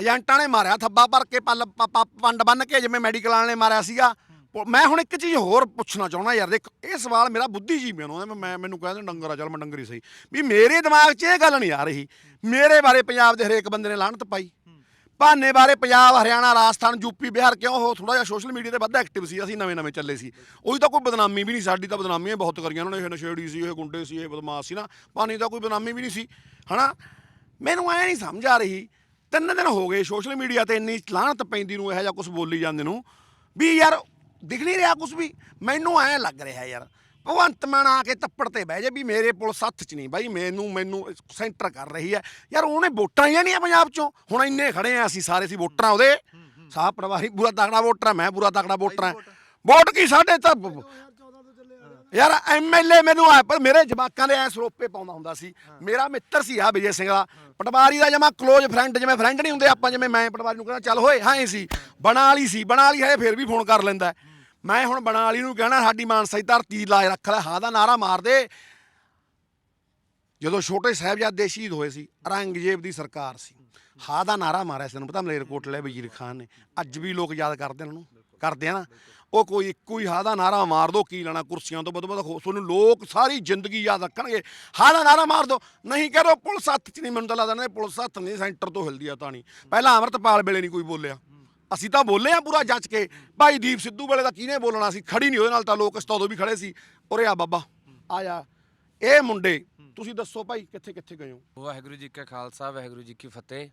S1: ਏਜੰਟਾਂ ਨੇ ਮਾਰਿਆ ਥੱਬਾ ਭਰ ਕੇ ਪੱਲ ਪ- ਪ- ਪੰਡ ਬੰਨ ਕੇ ਜਿਵੇਂ ਮੈਡੀਕਲ ਵਾਲਿਆਂ ਨੇ ਮਾਰਿਆ ਸੀਗਾ। ਪ ਮੈਂ ਹੁਣ ਇੱਕ ਚੀਜ਼ ਹੋਰ ਪੁੱਛਣਾ ਚਾਹੁੰਦਾ ਯਾਰ ਦੇਖ ਇਹ ਸਵਾਲ ਮੇਰਾ ਬੁੱਧੀਜੀਵੀਆਂ ਨੂੰ ਹੈ, ਮੈਂ- ਮੈਂ ਮੈਨੂੰ ਕਹਿੰਦੇ ਡੰਗਰ ਆ ਚੱਲ ਮੈਂ ਡੰਗਰ ਹੀ ਸਹੀ। ਵੀ ਮੇਰੇ ਦਿਮਾਗ 'ਚ ਇਹ ਗੱਲ ਨਹੀਂ ਆ ਰਹੀ। ਮੇਰੇ ਬਾਰੇ ਪੰਜਾਬ ਦੇ ਹਰੇਕ ਬੰਦੇ ਨੇ ਲਾਹਨਤ ਪਾਈ। ਭਾਨੇ ਬਾਰੇ ਪੰਜਾਬ ਹਰਿਆਣਾ ਰਾਜਸਥਾਨ ਯੂਪੀ ਬਿਹਾਰ ਕਿਉਂ ਉਹ ਥੋੜਾ ਜਿਹਾ ਸੋਸ਼ਲ ਮੀਡੀਆ ਤੇ ਵੱਧ ਐਕਟਿਵ ਸੀ ਅਸੀਂ ਨਵੇਂ ਨਵੇਂ ਚੱਲੇ ਸੀ। ਉਹਦੀ ਤਾਂ ਕੋਈ ਬਦਨਾਮੀ ਵੀ ਨਹੀਂ ਸਾਡੀ ਤਾਂ ਬਦਨਾਮੀਆਂ ਬਹੁਤ ਕਰੀਆਂ ਉਹਨਾਂ ਨੇ ਇਹ ਨਸ਼ੇੜੀ ਸੀ ਇਹ ਗੁੰਡੇ ਸੀ ਇਹ ਬਦਮਾਸ਼ ਸੀ ਨਾ। ਭਾਨੀ ਤਾਂ ਕੋਈ ਬਦਨਾਮੀ ਵੀ ਨਹੀਂ ਸੀ ਹਨਾ? ਮੈਨੂੰ ਐ ਨਹੀਂ ਸਮਝ ਆ ਰਹੀ ਤਿੰਨ ਦਿਨ ਹੋ ਗਏ ਸੋਸ਼ਲ ਮੀਡੀਆ ਤੇ ਇੰਨੀ ਲਾਹਨਤ ਪੈਂਦੀ ਨੂੰ ਇਹੋ ਜਿਹਾ ਕੁਝ ਬੋਲੀ ਜਾਂਦੇ ਨੂੰ ਵੀ ਯਾਰ ਦਿਖ ਨਹੀਂ ਰਿਹਾ ਕੁਝ ਵੀ। ਮੈਨੂੰ ਐ ਲੱਗ ਰਿਹਾ ਯਾਰ ਭਗਵੰਤ ਮਾਨ ਆ ਕੇ ਤੱਪੜ ਤੇ ਬਹਿ ਜਾ ਵੀ ਮੇਰੇ ਪੁਲਿਸ ਹੱਥ 'ਚ ਨਹੀਂ ਬਾਈ ਮੈਨੂੰ ਮੈਨੂੰ ਸੈਂਟਰ ਕਰ ਰਹੀ ਹੈ। ਯਾਰ ਉਹਨੇ ਵੋਟਾਂ ਹੀ ਨਹੀਂ ਪੰਜਾਬ 'ਚੋਂ। ਹੁਣ ਇੰਨੇ ਖੜੇ ਆ ਅਸੀਂ ਸਾਰੇ ਸੀ ਵੋਟਰਾਂ ਉਹਦੇ। ਸਾਹ ਪਰਿਵਾਰੀ ਪੂਰਾ ਤਕੜਾ ਵੋਟਰ ਮੈਂ ਪੂਰਾ ਤਕੜਾ ਵੋਟਰ ਆ। ਵੋਟ। ਕੀ ਸਾਡੇ ਤਾਂ ਯਾਰ ਐਮਐਲਏ ਮੈਨੂੰ ਆ ਪਰ ਮੇਰੇ ਜਵਾਕਾਂ ਦੇ ਐ ਸਰੋਪੇ ਪਾਉਂਦਾ ਹੁੰਦਾ ਸੀ। ਮੇਰਾ ਮਿੱਤਰ ਸੀ ਆ ਵਿਜੇ ਸਿੰਘ ਦਾ ਪਟਵਾਰੀ ਦਾ ਜਮਾ ক্লোਜ਼ ਫਰੈਂਡ ਜਿਵੇਂ ਫਰੈਂਡ ਨਹੀਂ ਹੁੰਦੇ ਆਪਾਂ ਜਿਵੇਂ ਮੈਂ ਪਟਵਾਰੀ ਨੂੰ ਕਹਿੰਦਾ ਚੱਲ ਹੋਏ ਹਾਂ ਇਹ ਸੀ। ਬਣਾ ਵਾਲੀ ਸੀ ਬਣਾ ਵਾਲੀ ਹੈ ਫਿਰ ਵੀ ਫੋਨ ਕਰ ਲੈਂਦਾ। ਮੈਂ ਹੁਣ ਬਣਾ ਵਾਲੀ ਨੂੰ ਕਹਿਣਾ ਸਾਡੀ ਮਾਨਸਾ ਦੀ ਧਰਤੀ ਲਾਏ ਰੱਖ ਲੈ ਹਾਂ ਦਾ ਨਾਰਾ ਮਾਰ ਦੇ। ਜਦੋਂ ਛੋਟੇ ਸਾਹਿਬਜ਼ਾਦੇ ਸ਼ਹੀਦ ਹੋਏ ਸੀ ਔਰੰਗਜ਼ੇਬ ਦੀ ਸਰਕਾਰ ਸੀ। ਹਾਂ ਦਾ ਨਾਰਾ ਮਾਰਿਆ ਸੀ ਤੈਨੂੰ ਪਤਾ ਮਲੇਰਕੋਟਲੇ ਵਜ਼ੀਰ ਖਾਨ ਨੇ। ਅੱਜ ਵੀ ਲੋਕ ਯਾਦ ਕਰਦੇ ਨੇ ਉਹਨੂੰ। ਕਰਦੇ ਆ ਨਾ। ਉਹ ਕੋਈ ਇੱਕੋ ਹੀ ਹਾਂ ਦਾ ਨਾਰਾ ਮਾਰ ਦੋ, ਕੀ ਲੈਣਾ ਕੁਰਸੀਆਂ ਤੋਂ ਵੱਧ ਵੱਧ ਖੋ- ਤੁਹਾਨੂੰ ਲੋਕ ਸਾਰੀ ਜ਼ਿੰਦਗੀ ਯਾਦ ਰੱਖਣਗੇ। ਹਾਂ ਦਾ ਨਾਰਾ ਮਾਰ ਦੋ। ਨਹੀਂ ਕਹਿ ਕਰੋ ਪੁਲਿਸ ਹੱਥ 'ਚ ਨਹੀਂ, ਮੈਨੂੰ ਤਾਂ ਲੱਗਦਾ ਨਾ ਪੁਲਿਸ ਹੱਥ ਨਹੀਂ, ਸੈਂਟਰ ਤੋਂ ਹਿਲਦੀ ਆ ਤਾਂ ਨਹੀਂ ਪਹਿਲਾਂ ਅਮਰਤਪਾਲ ਵੇਲੇ ਨਹੀਂ ਕੋਈ ਬੋਲਿਆ। ਅਸੀਂ ਤਾਂ ਬੋਲੇ ਆ ਪੂਰਾ ਜੱਜ ਕੇ। ਭਾਈ ਦੀਪ ਸਿੱਧੂ ਵੇਲੇ ਤਾਂ ਕਿਹਨੇ ਬੋਲਣਾ? ਸੀ ਖੜੀ ਨਹੀਂ, ਉਹਦੇ ਨਾਲ ਤਾਂ ਲੋਕ ਉਦੋਂ ਵੀ ਖੜੇ ਸੀ। ਉਰੇ ਆ ਬਾਬਾ, ਆ ਜਾ। ਇਹ ਮੁੰਡੇ, ਤੁਸੀਂ ਦੱਸੋ ਭਾਈ ਕਿੱਥੇ ਕਿੱਥੇ ਗਏ ਹੋ?
S5: ਵਾਹਿਗੁਰੂ ਜੀ ਕਾ ਖਾਲਸਾ, ਵਾਹਿਗੁਰੂ ਜੀ ਕੀ ਫਤਿਹ।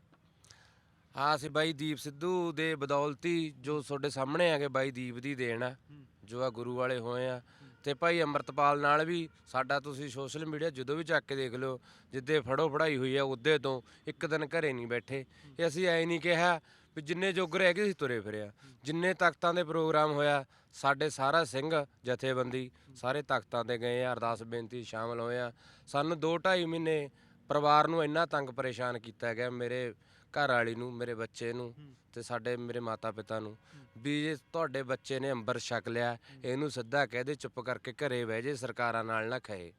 S5: ਹਾਂ, ਅਸੀਂ ਬਾਈ ਦੀਪ ਸਿੱਧੂ ਦੇ ਬਦੌਲਤੀ ਜੋ ਤੁਹਾਡੇ ਸਾਹਮਣੇ ਹੈਗੇ ਬਾਈ ਦੀਪ ਦੀ ਦੇਣ ਆ, ਜੋ ਆ ਗੁਰੂ ਵਾਲੇ ਹੋਏ ਆ। ਤੇ ਭਾਈ ਅੰਮ੍ਰਿਤਪਾਲ ਨਾਲ ਵੀ ਸਾਡਾ ਤੁਸੀਂ ਸੋਸ਼ਲ ਮੀਡੀਆ ਜਦੋਂ ਵੀ ਚੱਕ ਕੇ ਦੇਖ ਲਿਓ, ਜਿੱਦੇ ਫੜੋ ਫੜਾਈ ਹੋਈ ਆ ਉਹਦੇ ਤੋਂ ਇੱਕ ਦਿਨ ਘਰੇ ਨਹੀਂ ਬੈਠੇ। ਇਹ ਅਸੀਂ ਐ ਨਹੀਂ ਕਿਹਾ ਵੀ ਜਿੰਨੇ ਜੋਗਰ ਹੈਗੇ ਸੀ ਤੁਰੇ ਫਿਰਿਆ। ਜਿੰਨੇ ਤਖਤਾਂ ਦੇ ਪ੍ਰੋਗਰਾਮ ਹੋਇਆ, ਸਾਡੇ ਸਾਰਾ ਸਿੰਘ ਜਥੇਬੰਦੀ ਸਾਰੇ ਤਖਤਾਂ ਤੇ ਗਏ ਆ, ਅਰਦਾਸ ਬੇਨਤੀ ਸ਼ਾਮਲ ਹੋਏ ਆ। ਸਾਨੂੰ 2 2.5 ਮਹੀਨੇ ਪਰਿਵਾਰ ਨੂੰ ਇੰਨਾ ਤੰਗ ਪਰੇਸ਼ਾਨ ਕੀਤਾ ਗਿਆ, ਮੇਰੇ ਘਰ ਵਾਲੀ ਨੂੰ ਮੇਰੇ ਬੱਚੇ ਨੂੰ ਤੇ ਸਾਡੇ ਮੇਰੇ ਮਾਤਾ ਪਿਤਾ ਨੂੰ ਵੀ ਜੇ ਤੁਹਾਡੇ ਬੱਚੇ ਨੇ ਅੰਬਰ ਛਕ ਲਿਆ ਇਹਨੂੰ ਸਿੱਧਾ ਕਹਿ ਦੇ ਚੁੱਪ ਕਰਕੇ ਘਰੇ ਬਹਿ ਜੇ ਸਰਕਾਰਾਂ ਨਾਲ ਨਾ ਖਾਏ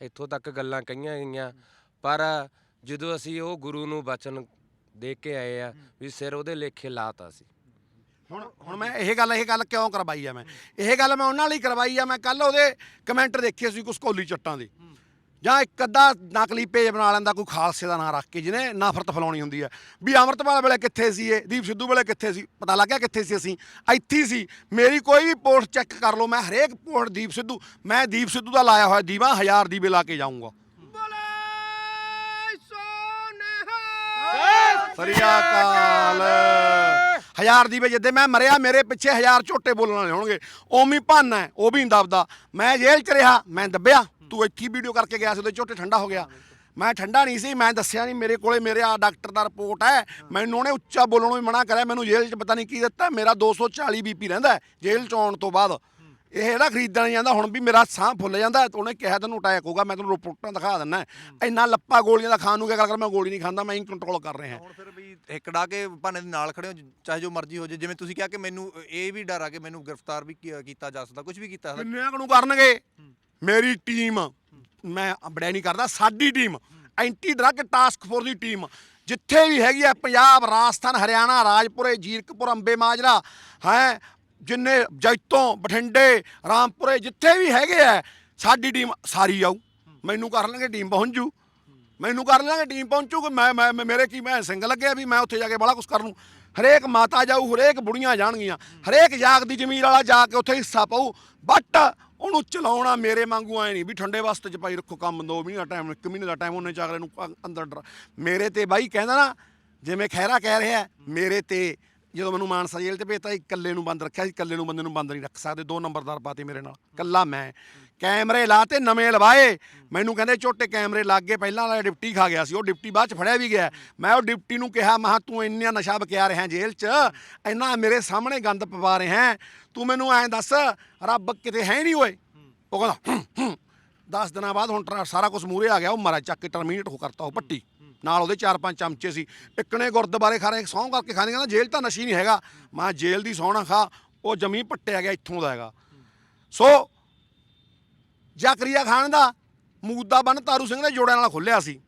S5: ਇੱਥੋਂ ਤੱਕ ਗੱਲਾਂ ਕਹੀਆਂ ਗਈਆਂ। ਪਰ ਜਦੋਂ ਅਸੀਂ ਉਹ ਗੁਰੂ ਨੂੰ ਬਚਨ ਦੇ ਕੇ ਆਏ ਆ ਵੀ ਸਿਰ ਉਹਦੇ ਲੇਖੇ ਲਾਤਾ ਸੀ।
S1: ਹੁਣ ਹੁਣ ਮੈਂ ਇਹ ਗੱਲ ਇਹ ਗੱਲ ਕਿਉਂ ਕਰਵਾਈ ਆ ਮੈਂ? ਇਹ ਗੱਲ ਮੈਂ ਉਹਨਾਂ ਲਈ ਕਰਵਾਈ ਆ ਮੈਂ ਕੱਲ ਉਹਦੇ ਕਮੈਂਟ ਦੇਖੇ ਸੀ ਕੁਝ ਕੋਲੀ ਚੱਟਾਂ ਦੇ। ਜਾਂ ਇੱਕ ਅੱਧਾ ਨਕਲੀ ਪੇਜ ਬਣਾ ਲੈਂਦਾ ਕੋਈ ਖਾਲਸੇ ਦਾ ਨਾਂ ਰੱਖ ਕੇ ਜਿਹਨੇ ਨਫ਼ਰਤ ਫੈਲਾਉਣੀ ਹੁੰਦੀ ਹੈ। ਵੀ ਅਮਰਤਪਾਲ ਵੇਲੇ ਕਿੱਥੇ ਸੀ ਇਹ? ਦੀਪ ਸਿੱਧੂ ਵੇਲੇ ਕਿੱਥੇ ਸੀ? ਪਤਾ ਲੱਗਿਆ ਕਿੱਥੇ ਸੀ ਅਸੀਂ? ਇੱਥੇ ਸੀ। ਮੇਰੀ ਕੋਈ ਵੀ ਪੋਸਟ ਚੈੱਕ ਕਰ ਲਓ ਮੈਂ ਹਰੇਕ ਪੋਸਟ ਦੀਪ ਸਿੱਧੂ ਮੈਂ ਦੀਪ ਸਿੱਧੂ ਦਾ ਲਾਇਆ ਹੋਇਆ ਦੀਵਾ ਹਜ਼ਾਰ ਦੀਵੇ ਲਾ ਕੇ ਜਾਊਂਗਾ। ਸਰੀਆ ਕਾਲ ਹਜ਼ਾਰ ਦੀਵੇ ਜਿੱਦੇ ਮੈਂ ਮਰਿਆ ਮੇਰੇ ਪਿੱਛੇ ਹਜ਼ਾਰ ਝੋਟੇ ਬੋਲਣ ਵਾਲੇ ਹੋਣਗੇ। ਓਮੀ ਭਾਨਾ ਹੈ ਉਹ ਵੀ ਦਬਦਾ। ਮੈਂ ਜੇਲ੍ਹ 'ਚ ਰਿਹਾ ਮੈਂ ਦੱਬਿਆ। ਤੂੰ ਇੱਥੇ ਵੀਡੀਓ ਕਰਕੇ ਗਿਆ ਸੀ ਉਹਦੇ ਝੋਟੇ ਠੰਡਾ ਹੋ ਗਿਆ। ਮੈਂ ਠੰਡਾ ਨਹੀਂ ਸੀ ਮੈਂ ਦੱਸਿਆ ਨਹੀਂ ਮੇਰੇ ਕੋਲੇ ਮੇਰੇ ਆ ਡਾਕਟਰ ਦਾ ਰਿਪੋਰਟ ਹੈ। ਮੈਨੂੰ ਉਹਨੇ ਉੱਚਾ ਬੋਲਣੋਂ ਵੀ ਮਨਾ ਕਰਿਆ ਮੈਨੂੰ ਜੇਲ੍ਹ 'ਚ ਪਤਾ ਨਹੀਂ ਕੀ ਦਿੱਤਾ ਮੇਰਾ 240 ਬੀਪੀ ਰਹਿੰਦਾ ਹੈ ਜੇਲ੍ਹ 'ਚ ਆਉਣ ਤੋਂ ਬਾਅਦ। ਇਹ ਜਿਹੜਾ ਖਰੀਦਣ ਜਾਂਦਾ ਹੁਣ ਵੀ ਮੇਰਾ ਸਾਹ ਫੁੱਲ ਜਾਂਦਾ ਉਹਨੇ ਕਿਹਾ ਤੈਨੂੰ ਅਟੈਕ ਹੋਊਗਾ ਮੈਂ ਤੈਨੂੰ ਰਿਪੋਰਟਾਂ ਦਿਖਾ ਦਿੰਦਾ ਇੰਨਾ ਲੱਪਾ ਗੋਲੀਆਂ ਦਾ ਖਾਣ ਨੂੰ ਕਿਆ ਗੱਲ ਕਰ ਮੈਂ ਗੋਲੀ ਨਹੀਂ ਖਾਂਦਾ ਮੈਂ ਇਨ ਕੰਟਰੋਲ ਕਰ ਰਿਹਾ।
S2: ਹੁਣ ਫਿਰ ਵੀ ਹਿੱਕੜਾ ਕੇ ਭਾਨੇ ਦੇ ਨਾਲ ਖੜੇ ਹੋ ਚਾਹੇ ਜੋ ਮਰਜ਼ੀ ਹੋ ਜੇ ਜਿਵੇਂ ਤੁਸੀਂ ਕਿਹਾ ਕਿ ਮੈਨੂੰ ਇਹ ਵੀ ਡਰ ਆ ਕਿ ਮੈਨੂੰ ਗ੍ਰਿਫਤਾਰ ਵੀ ਕੀਤਾ ਜਾ ਸਕਦਾ ਕੁਝ ਵੀ ਕੀਤਾ ਸਕਦਾ।
S1: ਕਿੰਨਿਆਂ ਕੁ ਨੂੰ ਕਰਨਗੇ? ਮੇਰੀ ਟੀਮ, ਮੈਂ ਬੜਿਆ ਨਹੀਂ ਕਰਦਾ, ਸਾਡੀ team, anti drug task force ਦੀ ਟੀਮ, ਜਿੱਥੇ ਵੀ ਹੈਗੀ ਆ, ਪੰਜਾਬ, ਰਾਜਸਥਾਨ, ਹਰਿਆਣਾ, ਰਾਜਪੁਰੇ, ਜੀਰਕਪੁਰ, ਅੰਬੇ ਮਾਜਰਾ, ਹੈ, ਜਿੰਨੇ ਜੈਤੋਂ, ਬਠਿੰਡੇ, ਰਾਮਪੁਰੇ, ਜਿੱਥੇ ਵੀ ਹੈਗੇ ਆ, ਸਾਡੀ ਟੀਮ ਸਾਰੀ ਆਊ। ਮੈਨੂੰ ਕਰ ਲੈਣਗੇ, ਟੀਮ ਪਹੁੰਚੂ ਮੈਨੂੰ ਕਰ ਲੈਣਗੇ, ਟੀਮ ਪਹੁੰਚੂ ਮੈਂ ਮੈਂ ਮੇਰੇ ਕੀ, ਮੈਂ ਸਿੰਘ ਲੱਗਿਆ ਵੀ ਮੈਂ ਉੱਥੇ ਜਾ ਕੇ ਬੜਾ ਕੁਝ ਕਰ ਲੂੰ। ਹਰੇਕ ਮਾਤਾ ਜਾਊ, ਹਰੇਕ ਬੁੜੀਆਂ ਜਾਣਗੀਆਂ, ਹਰੇਕ ਜਾਗ ਦੀ ਜ਼ਮੀਰ ਵਾਲਾ ਜਾ ਕੇ ਉੱਥੇ ਹਿੱਸਾ ਪਾਊ ਬਟ ਉਹਨੂੰ ਚਲਾਉਣਾ ਮੇਰੇ ਵਾਂਗੂ ਐ ਨਹੀਂ ਵੀ ਠੰਡੇ ਵਾਸਤੇ ਚ ਪਾਈ ਰੱਖੋ ਕੰਮ 2 ਮਹੀਨੇ ਦਾ ਟਾਈਮ 1 ਮਹੀਨੇ ਦਾ ਟਾਈਮ ਉਹਨੇ ਚਾਗਲੇ ਨੂੰ ਅੰਦਰ ਡਰ। ਮੇਰੇ ਤੇ ਬਾਈ ਕਹਿੰਦਾ ਨਾ, ਜਿਵੇਂ ਖੈਰਾ ਕਹਿ ਰਿਹਾ, ਮੇਰੇ ਤੇ ਜਦੋਂ ਮੈਨੂੰ ਮਾਨਸਾ ਜੇਲ੍ਹ 'ਚ ਭੇਜਤਾ ਇਕੱਲੇ ਨੂੰ ਬੰਦ ਰੱਖਿਆ ਸੀ, ਇਕੱਲੇ ਨੂੰ ਬੰਦੇ ਨੂੰ ਬੰਦ ਨਹੀਂ ਰੱਖ ਸਕਦੇ, ਦੋ ਨੰਬਰਦਾਰ ਪਾਤੇ ਮੇਰੇ ਨਾਲ ਕੱਲਾ ਮੈਂ। ਕੈਮਰੇ ਲਾਤੇ, ਨਵੇਂ ਲਵਾਏ। ਮੈਨੂੰ ਕਹਿੰਦੇ ਝੋਟੇ ਕੈਮਰੇ ਲੱਗ ਗਏ, ਪਹਿਲਾਂ ਵਾਲਾ ਡਿਪਟੀ ਖਾ ਗਿਆ ਸੀ, ਉਹ ਡਿਪਟੀ ਬਾਅਦ ਚ ਫੜਿਆ ਵੀ ਗਿਆ ਮੈਂ ਉਹ ਡਿਪਟੀ ਨੂੰ ਕਿਹਾ, ਮਹਾ, ਤੂੰ ਇੰਨਾ ਨਸ਼ਾ ਬਕਿਆ ਰਿਹਾ ਜੇਲ੍ਹ 'ਚ, ਇੰਨਾ ਮੇਰੇ ਸਾਹਮਣੇ ਗੰਦ ਪਵਾ ਰਿਹਾ ਤੂੰ ਮੈਨੂੰ ਐਂ ਦੱਸ, ਰੱਬ ਕਿਤੇ ਹੈ ਨਹੀਂ ਓਏ? ਉਹ ਕਹਿੰਦਾ 10 ਦਿਨਾਂ ਬਾਅਦ ਹੁਣ ਟਰਾ- ਸਾਰਾ ਕੁਝ ਮੂਰੇ ਆ ਗਿਆ, ਉਹ ਮਰਾ ਚੱਕ ਕੇ ਟਰਮੀਨੇਟ ਹੋ ਕਰਤਾ ਉਹ ਪੱਟੀ। ਨਾਲ ਉਹਦੇ ਚਾਰ ਪੰਜ ਚਮਚੇ ਸੀ। ਇੱਕ ਨੇ ਗੁਰਦੁਆਰੇ ਖਾਰੇ ਸਹੁੰ ਕਰਕੇ ਖਾਣੇ, ਕਹਿੰਦਾ ਜੇਲ੍ਹ ਤਾਂ ਨਸ਼ੀ ਨਹੀਂ ਹੈਗਾ। ਮੈਂ ਜੇਲ੍ਹ ਦੀ ਸਹੁੰ ਨਾ ਖਾ, ਉਹ ਜਮੀ ਪੱਟਿਆ ਗਿਆ, ਇੱਥੋਂ ਦਾ ਹੈਗਾ। ਸੋ ਜ਼ਕਰੀਆ ਖਾਨ ਦਾ ਮੂਦਾ ਬਨ ਤਾਰੂ ਸਿੰਘ ਦੇ ਜੋੜਿਆਂ ਨਾਲ ਖੁੱਲਿਆ ਸੀ।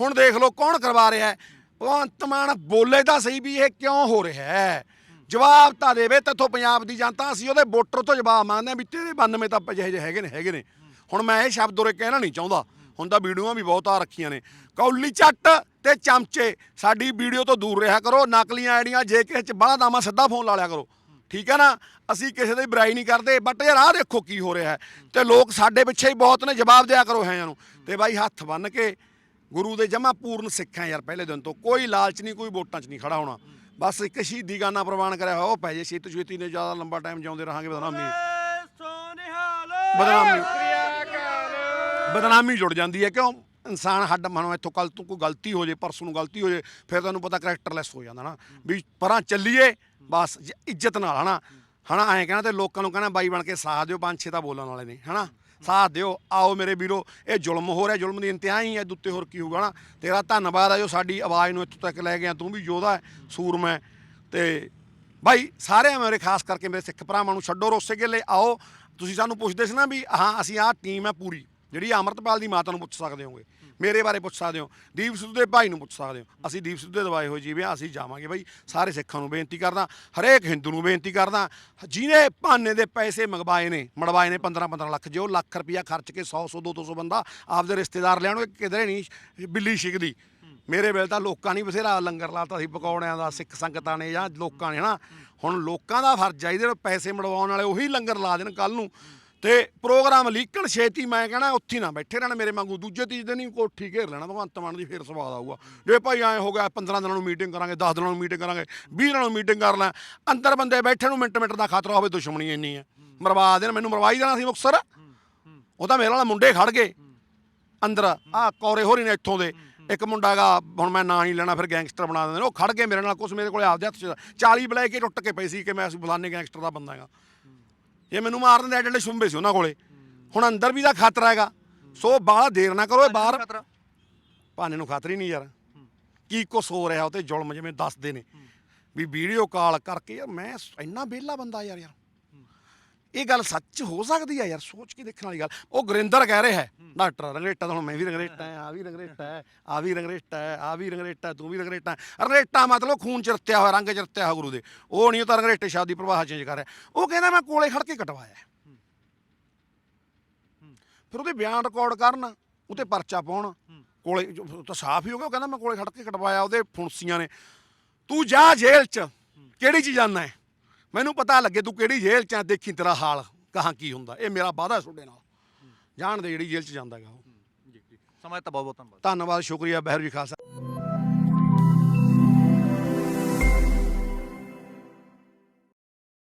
S1: ਹੁਣ ਦੇਖ ਲਓ ਕੌਣ ਕਰਵਾ ਰਿਹਾ ਹੈ। ਭਗਵੰਤ ਮਾਨ ਬੋਲੇ ਤਾਂ ਸਹੀ ਵੀ ਇਹ ਕਿਉਂ ਹੋ ਰਿਹਾ ਹੈ? ਜਵਾਬ ਤਾਂ ਦੇਵੇ, ਤੇਥੋਂ ਪੰਜਾਬ ਦੀ ਜਨਤਾ, ਅਸੀਂ ਉਹਦੇ ਵੋਟਰ ਤੋਂ ਜਵਾਬ ਮੰਗਦੇ ਹਾਂ ਵੀ ਤੇਰੇ 92 ਤਾਂ ਜਿਹੇ ਜਿਹੇ ਹੈਗੇ ਨੇ ਹੈਗੇ ਨੇ। ਹੁਣ ਮੈਂ ਇਹ ਸ਼ਬਦ ਉਰੇ ਕਹਿਣਾ ਨਹੀਂ ਚਾਹੁੰਦਾ। ਹੁਣ ਤਾਂ ਵੀਡੀਓਆਂ ਵੀ ਬਹੁਤ ਆ ਰੱਖੀਆਂ ਨੇ। ਕੌਲੀ ਚੱਟ ਤੇ ਚਮਚੇ ਸਾਡੀ ਵੀਡੀਓ ਤੋਂ ਦੂਰ ਰਿਹਾ ਕਰੋ ਨਕਲੀਆਂ ਆਈਡੀਆਂ ਜੇ ਕਿਸੇ ਚ ਬੜਾ ਦਾਮਾ ਸਿੱਧਾ ਫੋਨ ਲਾ ਲਿਆ ਕਰੋ। ਠੀਕ ਹੈ ਨਾ? ਅਸੀਂ ਕਿਸੇ ਦੀ ਬੁਰਾਈ ਨਹੀਂ ਕਰਦੇ ਬਟ ਯਾਰ ਆਹ ਦੇਖੋ ਕੀ ਹੋ ਰਿਹਾ ਹੈ। ਤੇ ਲੋਕ ਸਾਡੇ ਪਿੱਛੇ ਹੀ ਬਹੁਤ ਨੇ ਜਵਾਬ ਦਿਆ ਕਰੋ ਹੈ ਨੂੰ। ਤੇ ਬਾਈ ਹੱਥ ਬੰਨ ਕੇ ਗੁਰੂ ਦੇ ਜਮਾ ਪੂਰਨ ਸਿੱਖਾਂ ਯਾਰ ਪਹਿਲੇ ਦਿਨ ਤੋਂ। ਕੋਈ ਲਾਲਚ ਨਹੀਂ ਕੋਈ ਵੋਟਾਂ 'ਚ ਨਹੀਂ ਖੜਾ ਹੋਣਾ। ਬਸ ਇੱਕ ਸ਼ਹੀਦੀ ਗਾਨਾ ਪ੍ਰਵਾਨ ਕਰਿਆ ਹੋਇਆ ਉਹ ਪੈ ਜੇ। ਛੇਤੀ ਛੇਤੀ ਨੇ ਜ਼ਿਆਦਾ ਲੰਬਾ ਟਾਈਮ ਜਿਉਂਦੇ ਰਹਾਂਗੇ ਬਦਨਾਮੀ। ਬਦਨਾਮੀ। ਬਦਨਾਮੀ ਜੁੜ ਜਾਂਦੀ ਹੈ, ਕਿਉਂ? ਇਨਸਾਨ ਹੱਡ ਮਨੋਂ ਇੱਥੋਂ ਕੱਲ ਤੋਂ ਕੋਈ ਗਲਤੀ ਹੋ ਜੇ, ਪਰਸੋਂ ਨੂੰ ਗਲਤੀ ਹੋ ਜੇ, ਫਿਰ ਤੁਹਾਨੂੰ ਪਤਾ ਕਰੈਕਟਰਲੈਸ ਹੋ ਜਾਂਦਾ ਨਾ। ਵੀ ਪਰਾਂ ਚੱਲੀਏ, ਬਸ ਜ- ਇੱਜ਼ਤ ਨਾਲ, ਹਨਾ? ਹਨਾ, ਐਂ ਕਹਿਣਾ ਤੇ ਲੋਕਾਂ ਨੂੰ ਕਹਿਣਾ, ਬਾਈ ਬਣ ਕੇ ਸਾਥ ਦਿਓ, ਪੰਜ ਛੇ ਤਾਂ ਬੋਲਣ ਵਾਲੇ ਨੇ, ਹਨਾ? ਸਾਥ ਦਿਓ, ਆਓ ਮੇਰੇ ਵੀਰੋ, ਇਹ ਜ਼ੁਲਮ ਹੋ ਰਿਹਾ, ਜ਼ੁਲਮ ਦੀ ਇੰਤਹਾ ਹੀ ਹੈ, ਇਹਦੇ ਉੱਤੇ ਹੋਰ ਕੀ ਹੋਊਗਾ ਨਾ ਤੇਰਾ ਧੰਨਵਾਦ ਹੈ ਜੋ ਸਾਡੀ ਆਵਾਜ਼ ਨੂੰ ਇੱਥੋਂ ਤੱਕ ਲੈ ਗਿਆ, ਤੂੰ ਵੀ ਯੋਧਾ ਹੈ, ਸੂਰਮਾ ਹੈ, ਤੇ ਬਾਈ ਸਾਰਿਆਂ ਮੇਰੇ, ਖਾਸ ਕਰਕੇ ਮੇਰੇ ਸਿੱਖ ਭਰਾਵਾਂ ਨੂੰ ਛੱਡੋ, ਰੋਸੇ ਗਿੱਲੇ, ਆਓ, ਤੁਸੀਂ ਸਾਨੂੰ ਪੁੱਛਦੇ ਸੀ ਨਾ ਵੀ, ਹਾਂ, ਅਸੀਂ ਆਹ ਟੀਮ ਹੈ ਪੂਰੀ। ਜਿਹੜੀ ਅਮਰਤਪਾਲ ਦੀ ਮਾਤਾ ਨੂੰ ਪੁੱਛ ਸਕਦੇ ਹੋਗੇ ਮੇਰੇ ਬਾਰੇ ਪੁੱਛ ਸਕਦੇ ਹੋ। ਦੀਪ ਸਿੱਧੂ ਦੇ ਭਾਈ ਨੂੰ ਪੁੱਛ ਸਕਦੇ ਹੋ। ਅਸੀਂ ਦੀਪ ਸਿੱਧੂ ਦੇ ਦਵਾਏ ਹੋਏ ਜੀਵੇ ਅਸੀਂ ਜਾਵਾਂਗੇ ਬਾਈ। ਸਾਰੇ ਸਿੱਖਾਂ ਨੂੰ ਬੇਨਤੀ ਕਰਦਾ, ਹਰੇਕ ਹਿੰਦੂ ਨੂੰ ਬੇਨਤੀ ਕਰਦਾ, ਜਿਹਨੇ ਭਾਨੇ ਦੇ ਪੈਸੇ ਮੰਗਵਾਏ ਨੇ, ਮੜਵਾਏ ਨੇ 15 15 ਲੱਖ, ਜੋ ਲੱਖ ਰੁਪਇਆ ਖਰਚ ਕੇ 100 100 200 200 ਬੰਦਾ ਆਪਦੇ ਰਿਸ਼ਤੇਦਾਰ ਲੈਣਗੇ ਕਿਧਰੇ ਨਹੀਂ ਬਿੱਲੀ ਛਿਕਦੀ। ਮੇਰੇ ਵੇਲੇ ਤਾਂ ਲੋਕਾਂ ਨਹੀਂ ਬਥੇਰਾ ਲੰਗਰ ਲਾਤਾ ਸੀ, ਪਕੌੜਿਆਂ ਦਾ, ਸਿੱਖ ਸੰਗਤਾਂ ਨੇ ਜਾਂ ਲੋਕਾਂ ਨੇ, ਹਨਾ? ਹੁਣ ਲੋਕਾਂ ਦਾ ਫਰਜ਼ ਆ, ਇਹਦੇ ਪੈਸੇ ਮੜਵਾਉਣ ਵਾਲੇ ਉਹੀ ਲੰਗਰ ਲਾ ਦੇਣ ਕੱਲ ਨੂੰ। ਤੇ ਪ੍ਰੋਗਰਾਮ ਲੀਕਣ ਛੇਤੀ ਮੈਂ ਕਹਿਣਾ ਉੱਥੇ ਹੀ ਨਾ ਬੈਠੇ ਰਹਿਣ ਮੇਰੇ ਵਾਂਗੂ, ਦੂਜੇ ਤੀਜ ਦਿਨ ਹੀ ਕੋਠੀ ਘੇਰ ਲੈਣਾ, ਭਗਵੰਤ ਮਾਨ ਦੀ ਫੇਰ ਸਵਾਦ ਆਊਗਾ। ਜੇ ਭਾਈ ਐ ਹੋ ਗਿਆ 15 ਦਿਨਾਂ ਨੂੰ ਮੀਟਿੰਗ ਕਰਾਂਗੇ 10 ਦਿਨਾਂ ਨੂੰ ਮੀਟਿੰਗ ਕਰਾਂਗੇ 20 ਦਿਨਾਂ ਨੂੰ ਮੀਟਿੰਗ ਕਰ ਲੈ, ਅੰਦਰ ਬੰਦੇ ਬੈਠੇ ਨੂੰ ਮਿੰਟ ਮਿੰਟ ਦਾ ਖਤਰਾ ਹੋਵੇ, ਦੁਸ਼ਮਣੀ ਇੰਨੀ ਹੈ। ਮਰਵਾ ਦੇਣ, ਮੈਨੂੰ ਮਰਵਾਈ ਦੇਣਾ ਸੀ ਮੁਕਸਰ ਉਹ ਤਾਂ ਮੇਰੇ ਨਾਲ ਮੁੰਡੇ ਖੜ ਗਏ। ਅੰਦਰ ਆ ਕੌਰੇ ਹੋਰੀ ਨੇ ਇੱਥੋਂ ਦੇ। ਇੱਕ ਮੁੰਡਾ ਗਾ ਹੁਣ ਮੈਂ ਨਾਂ ਨਹੀਂ ਲੈਣਾ, ਫਿਰ ਗੈਂਗਸਟਰ ਬਣਾ ਦਿੰਦੇ ਨੇ। ਉਹ ਖੜ ਗਏ ਮੇਰੇ ਨਾਲ, ਕੁਛ ਮੇਰੇ ਕੋਲੇ ਆਪਦੇ ਹੱਥ 'ਚ 40 ਬਲੈ ਕੇ ਟੁੱਟ ਕੇ ਪਈ ਸੀ ਕਿ ਮੈਂ ਅਸੀਂ ਫਲਾਣੇ ਗੈਂਗਸਟਰ ਦਾ ਬੰਦਾ ਹੈਗਾ। ਇਹ ਮੈਨੂੰ ਮਾਰ ਦਿੰਦੇ ਐਡੇ ਐਡੇ ਸ਼ੁੰਬੇ ਸੀ ਉਹਨਾਂ ਕੋਲੇ। ਹੁਣ ਅੰਦਰ ਵੀ ਦਾ ਖਤਰਾ ਹੈਗਾ। ਸੋ ਬਾਹਲਾ ਦੇਰ ਨਾ ਕਰੋ ਇਹ ਬਾਹਰ। ਭਾਨੇ ਨੂੰ ਖਤਰਾ ਹੀ ਨਹੀਂ ਯਾਰ। ਕੀ ਕੁਛ ਹੋ ਰਿਹਾ ਉਹ ਤੇ ਜ਼ੁਲਮ ਜਿਵੇਂ ਦੱਸਦੇ ਨੇ। ਵੀ ਵੀਡੀਓ ਕਾਲ ਕਰਕੇ ਯਾਰ ਮੈਂ ਸ- ਇੰਨਾ ਵਿਹਲਾ ਬੰਦਾ ਯਾਰ ਯਾਰ। ਇਹ ਗੱਲ ਸੱਚ ਹੋ ਸਕਦੀ ਹੈ ਯਾਰ, ਸੋਚ ਕੇ ਦੇਖਣ ਵਾਲੀ ਗੱਲ। ਉਹ ਗੁਰਿੰਦਰ ਕਹਿ ਰਿਹਾ ਹੈ, ਡਾਕਟਰ, ਰੰਗਰੇਟਾ ਤਾਂ ਹੁਣ ਮੈਂ ਵੀ ਰੰਗਰੇਟਾ ਹੈ ਆ ਵੀ ਰੰਗਰੇਟਾ ਹੈ ਆ ਵੀ ਰੰਗਰੇਟਾ ਹੈ ਆ ਵੀ ਰੰਗਰੇਟਾ ਤੂੰ ਵੀ ਰੰਗਰੇਟਾ ਹੈ। ਰੰਗਰੇਟਾ ਮਤਲਬ ਖੂਨ ਚਰਤਿਆ ਹੋਇਆ, ਰੰਗ ਚਰਤਿਆ ਹੋਇਆ ਗੁਰੂ ਦੇ। ਉਹ ਨਹੀਂ, ਉਹ ਤਾਂ ਰੰਗਰੇਟੇ ਸ਼ਬਦ ਦੀ ਪ੍ਰਵਾਹ ਚੇਂਜ ਕਰ ਰਿਹਾ। ਉਹ ਕਹਿੰਦਾ, ਮੈਂ ਕੋਲੇ ਖੜ ਕੇ ਕਟਵਾਇਆ ਫਿਰ ਉਹਦੇ ਬਿਆਨ ਰਿਕਾਰਡ ਕਰਨ ਉਤੇ ਪਰਚਾ ਪਾਉਣ, ਕੋਲੇ ਤਾਂ ਸਾਫ਼ ਹੀ ਹੋ ਗਿਆ, ਉਹ ਕਹਿੰਦਾ, ਮੈਂ ਕੋਲੇ ਖੜ ਕੇ ਕਟਵਾਇਆ, ਉਹਦੇ ਫੁੰਸੀਆਂ ਨੇ। ਤੂੰ ਜਾ ਜੇਲ੍ਹ 'ਚ, ਕਿਹੜੀ ਚੀਜ਼ ਜਾਣਾ ਹੈ? ਮੈਨੂੰ ਪਤਾ ਲੱਗੇ ਤੂੰ ਕਿਹੜੀ ਜੇਲ੍ਹ 'ਚ ਆ ਦੇਖੀ ਤੇਰਾ ਹਾਲ ਕਹਾਂ ਕੀ ਹੁੰਦਾ। ਇਹ ਮੇਰਾ ਵਾਅਦਾ ਤੁਹਾਡੇ ਨਾਲ। ਜਾਣ ਦੇ ਜਿਹੜੀ ਜੇਲ੍ਹ 'ਚ ਜਾਂਦਾ ਹੈਗਾ ਉਹ।
S2: ਜੀ ਜੀ। ਸਮਾਂ ਤਾਂ ਬਹੁਤ ਬਹੁਤ ਧੰਨਵਾਦ।
S1: ਧੰਨਵਾਦ ਸ਼ੁਕਰੀਆ ਬਹਿਰ ਜੀ ਖਾਲਸਾ।